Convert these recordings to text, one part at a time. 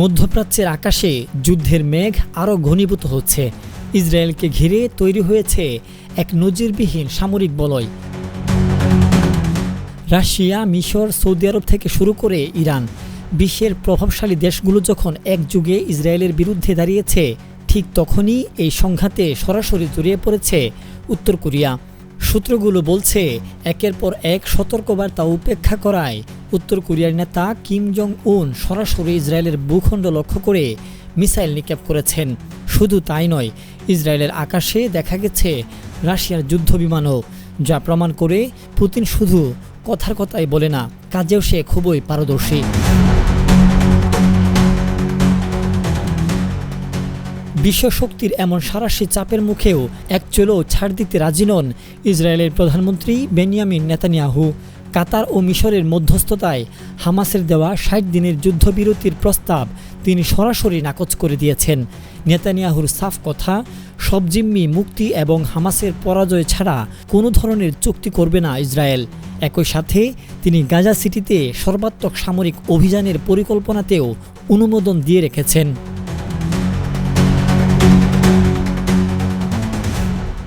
মধ্যপ্রাচ্যের আকাশে যুদ্ধের মেঘ আরও ঘনীভূত হচ্ছে। ইসরায়েলকে ঘিরে তৈরি হয়েছে এক নজিরবিহীন সামরিক বলয়। রাশিয়া, মিশর, সৌদি আরব থেকে শুরু করে ইরান, বিশ্বের প্রভাবশালী দেশগুলো যখন একযুগে ইসরায়েলের বিরুদ্ধে দাঁড়িয়েছে, ঠিক তখনই এই সংঘাতে সরাসরি জড়িয়ে পড়েছে উত্তর কোরিয়া। সূত্রগুলো বলছে, একের পর এক সতর্কবার্তা উপেক্ষা করায় উত্তর কোরিয়ার নেতা কিম জং উন সরাসরি ইসরায়েলের ভূখণ্ড লক্ষ্য করে মিসাইল নিক্ষেপ করেছেন। শুধু তাই নয়, ইসরায়েলের আকাশে দেখা গেছে রাশিয়ার যুদ্ধবিমানও, যা প্রমাণ করে পুতিন শুধু কথার কথাই বলে না, কাজেও সে খুবই পারদর্শী। বিশ্বশক্তির এমন সারাশি চাপের মুখেও এক চলো ছাড় দিতে রাজি নন ইসরায়েলের প্রধানমন্ত্রী বেনিয়ামিন নেতানিয়াহু। কাতার ও মিশরের মধ্যস্থতায় হামাসের দেওয়া ষাট দিনের যুদ্ধবিরতির প্রস্তাব তিনি সরাসরি নাকচ করে দিয়েছেন। নেতানিয়াহুর সাফ কথা, সব জিম্মি মুক্তি এবং হামাসের পরাজয় ছাড়া কোনো ধরনের চুক্তি করবে না ইসরায়েল। একই সাথে তিনি গাজা সিটিতে সর্বাত্মক সামরিক অভিযানের পরিকল্পনাতেও অনুমোদন দিয়ে রেখেছেন।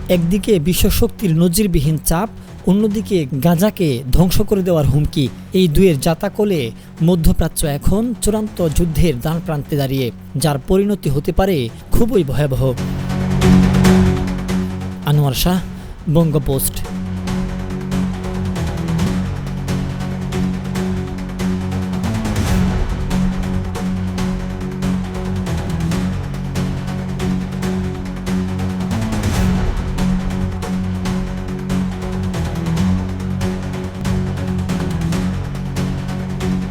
একদিকে বিশ্বশক্তির নজিরবিহীন চাপ, অন্যদিকে গাজাকে ধ্বংস করে দেওয়ার হুমকি। এই দুয়ের জাতাকলে মধ্যপ্রাচ্য এখন চূড়ান্ত যুদ্ধের দান প্রান্তে দাঁড়িয়ে, যার পরিণতি হতে পারে খুবই ভয়াবহ। আনোয়ার শাহ, বঙ্গপোস্ট।